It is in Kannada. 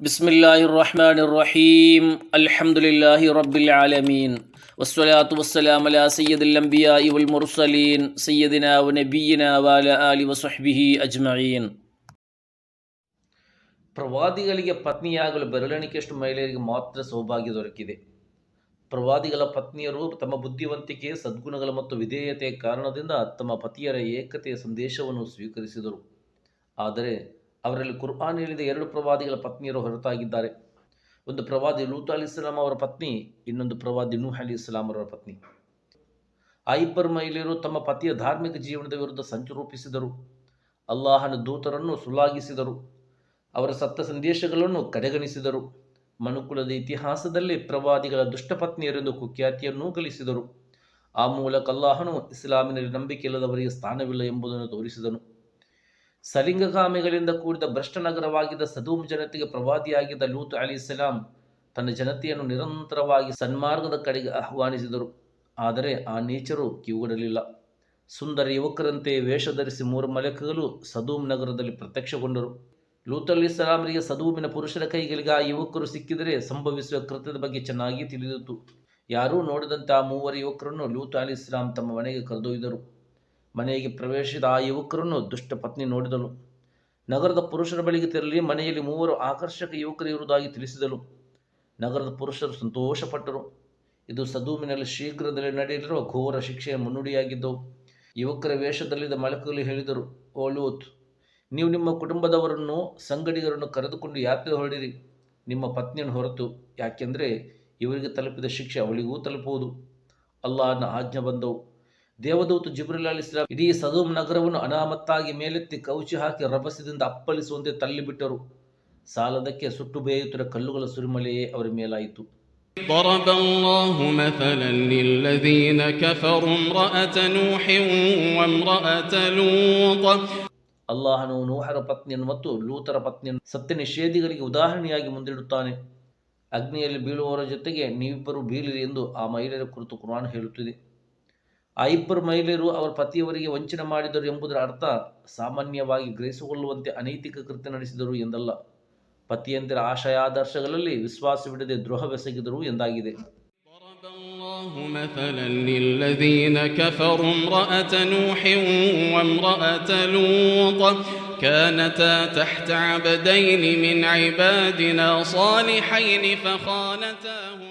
بسم الله الرحمن الرحيم الحمد لله رب العالمين والصلاة والسلام على سيد الأنبياء والمرسلين سيدنا ونبينا وعلى آله وصحبه أجمعين ಪ್ರವಾದಿಗಳಿಗೆ ಪತ್ನಿಯಾಗಲು ಬೆರಳೆಣಿಕೆಯಷ್ಟು ಮಹಿಳೆಯರಿಗೆ ಮಾತ್ರ ಸೌಭಾಗ್ಯ ದೊರಕಿದೆ ಪ್ರವಾದಿಗಳ ಪತ್ನಿಯರು ತಮ್ಮ ಬುದ್ಧಿವಂತಿಕೆ, ಸದ್ಗುಣಗಳ ಮತ್ತು ವಿಧೇಯತೆಯ ಕಾರಣದಿಂದ ತಮ್ಮ ಪತಿಯರ ಏಕತೆಯ ಸಂದೇಶವನ್ನು ಸ್ವೀಕರಿಸಿದರು. ಆದರೆ ಅವರಲ್ಲಿ ಕುರ್ಆನ್ ಹೇಳಿದ ಎರಡು ಪ್ರವಾದಿಗಳ ಪತ್ನಿಯರು ಹೊರತಾಗಿದ್ದಾರೆ. ಒಂದು ಪ್ರವಾದಿ ಲೂತ್ ಅಲಿ ಇಸ್ಲಾಂ ಅವರ ಪತ್ನಿ, ಇನ್ನೊಂದು ಪ್ರವಾದಿ ನೂಹ್ ಅಲಿ ಇಸ್ಲಾಂ ಅವರ ಪತ್ನಿ. ಆ ಇಬ್ಬರು ಮಹಿಳೆಯರು ತಮ್ಮ ಪತಿಯ ಧಾರ್ಮಿಕ ಜೀವನದ ವಿರುದ್ಧ ಸಂಚು ರೂಪಿಸಿದರು. ಅಲ್ಲಾಹನ ದೂತರನ್ನು ಸುಲಾಗಿಸಿದರು ಅವರ ಸತ್ತ ಸಂದೇಶಗಳನ್ನು ಕಡೆಗಣಿಸಿದರು. ಮನುಕುಲದ ಇತಿಹಾಸದಲ್ಲಿ ಪ್ರವಾದಿಗಳ ದುಷ್ಟಪತ್ನಿಯರೆಂದು ಕುಖ್ಯಾತಿಯನ್ನೂ ಗಳಿಸಿದರು. ಆ ಮೂಲಕ ಅಲ್ಲಾಹನು ಇಸ್ಲಾಮಿನಲ್ಲಿ ನಂಬಿಕೆ ಇಲ್ಲದವರಿಗೆ ಸ್ಥಾನವಿಲ್ಲ ಎಂಬುದನ್ನು ತೋರಿಸಿದನು. ಸಲಿಂಗಕಾಮಿಗಳಿಂದ ಕೂಡಿದ ಭ್ರಷ್ಟ ನಗರವಾಗಿದ್ದ ಸದೂಮ್ ಜನತೆಗೆ ಪ್ರವಾದಿಯಾಗಿದ್ದ ಲೂತ್ ಅಲಿ ಇಸ್ಲಾಂ ತನ್ನ ಜನತೆಯನ್ನು ನಿರಂತರವಾಗಿ ಸನ್ಮಾರ್ಗದ ಕಡೆಗೆ ಆಹ್ವಾನಿಸಿದರು. ಆದರೆ ಆ ನೀಚರು ಕಿವುಗಡಲಿಲ್ಲ. ಸುಂದರ ಯುವಕರಂತೆ ವೇಷ ಧರಿಸಿ ಮೂರು ಮಲಕಗಳು ಸದೂಮ್ ನಗರದಲ್ಲಿ ಪ್ರತ್ಯಕ್ಷಗೊಂಡರು. ಲೂತ್ ಅಲಿ ಇಸ್ಲಾಮರಿಗೆ ಸದೂಮಿನ ಪುರುಷರ ಕೈಗಳಿಗೆ ಆ ಯುವಕರು ಸಿಕ್ಕಿದರೆ ಸಂಭವಿಸುವ ಕೃತ್ಯದ ಬಗ್ಗೆ ಚೆನ್ನಾಗಿ ತಿಳಿದಿತ್ತು. ಯಾರೂ ನೋಡಿದಂತೆ ಆ ಮೂವರು ಯುವಕರನ್ನು ಲೂತ್ ಅಲಿ ತಮ್ಮ ಮನೆಗೆ ಕರೆದೊಯ್ದರು. ಮನೆಗೆ ಪ್ರವೇಶಿಸಿದ ಆ ಯುವಕರನ್ನು ದುಷ್ಟ ಪತ್ನಿ ನೋಡಿದಳು. ನಗರದ ಪುರುಷರ ಬಳಿಗೆ ತೆರಳಿ ಮನೆಯಲ್ಲಿ ಮೂವರು ಆಕರ್ಷಕ ಯುವಕರು ಇರುವುದಾಗಿ ತಿಳಿಸಿದಳು. ನಗರದ ಪುರುಷರು ಸಂತೋಷಪಟ್ಟರು. ಇದು ಸದೂಮಿನಲ್ಲಿ ಶೀಘ್ರದಲ್ಲಿ ನಡೆಯಲಿರುವ ಘೋರ ಶಿಕ್ಷೆಯ ಮುನ್ನುಡಿಯಾಗಿದ್ದವು ಯುವಕರ ವೇಷದಲ್ಲಿದ್ದ ಮಲಕಲು ಹೇಳಿದರು, ಓ ಲೂತ್ ನೀವು ನಿಮ್ಮ ಕುಟುಂಬದವರನ್ನು ಸಂಗಡಿಗರನ್ನು ಕರೆದುಕೊಂಡು ಯಾತ್ರೆ ಹೊರಡಿರಿ ನಿಮ್ಮ ಪತ್ನಿಯನ್ನು ಹೊರತು ಯಾಕೆಂದರೆ ಇವರಿಗೆ ತಲುಪಿದ ಶಿಕ್ಷೆ ಅವಳಿಗೂ ತಲುಪುವುದು ಅಲ್ಲಾಹನ ಆಜ್ಞೆ ಬಂದವು ದೇವದೂತ ಜಿಬ್ರಿಲ್ ಅಲಿ ಇಸ್ಲಾಂ ಇಡೀ ಸದೂಮ್ ನಗರವನ್ನು ಅನಾಮತ್ತಾಗಿ ಮೇಲೆತ್ತಿ ಕೌಚಿ ಹಾಕಿ ರಭಸದಿಂದ ಅಪ್ಪಳಿಸುವಂತೆ ತಳ್ಳಿಬಿಟ್ಟರು ಸಾಲದಕ್ಕೆ ಸುಟ್ಟು ಬೇಯುತ್ತಿರುವ ಕಲ್ಲುಗಳ ಸುರಿಮಳೆಯೇ ಅವರ ಮೇಲಾಯಿತು ضرب الله مثلا للذين كفروا امرأة نوح وامرأة لوط ಅಲ್ಲಾಹನು ನೂಹರ ಪತ್ನಿಯನ್ನು ಮತ್ತು ಲೂತರ ಪತ್ನಿಯನ್ನು ಸತ್ಯ ನಿಷೇಧಿಗಳಿಗೆ ಉದಾಹರಣೆಯಾಗಿ ಮುಂದಿಡುತ್ತಾನೆ. ಅಗ್ನಿಯಲ್ಲಿ ಬೀಳುವವರ ಜೊತೆಗೆ ನೀವಿಬ್ಬರು ಬೀಳಿರಿ ಎಂದು ಆ ಮಹಿಳೆಯರ ಕುರಿತು ಕುರಾನ್ ಹೇಳುತ್ತಿದೆ. ಆ ಇಬ್ಬರು ಮಹಿಳೆಯರು ಅವರ ಪತಿಯವರಿಗೆ ವಂಚನೆ ಮಾಡಿದರು ಎಂಬುದರ ಅರ್ಥ ಸಾಮಾನ್ಯವಾಗಿ ಗ್ರಹಿಸಿಕೊಳ್ಳುವಂತೆ ಅನೈತಿಕ ಕೃತ್ಯ ನಡೆಸಿದರು ಎಂದಲ್ಲ. ಪತಿಯಂದಿರ ಆಶಯಾದರ್ಶಗಳಲ್ಲಿ ವಿಶ್ವಾಸವಿಡದೆ ದ್ರೋಹವೆಸಗಿದರು ಎಂದಾಗಿದೆ. الله مثلا للذين كفروا امرأة نوح وامرأة لوط كانتا تحت عبدين من عبادنا صالحين فخانتاهما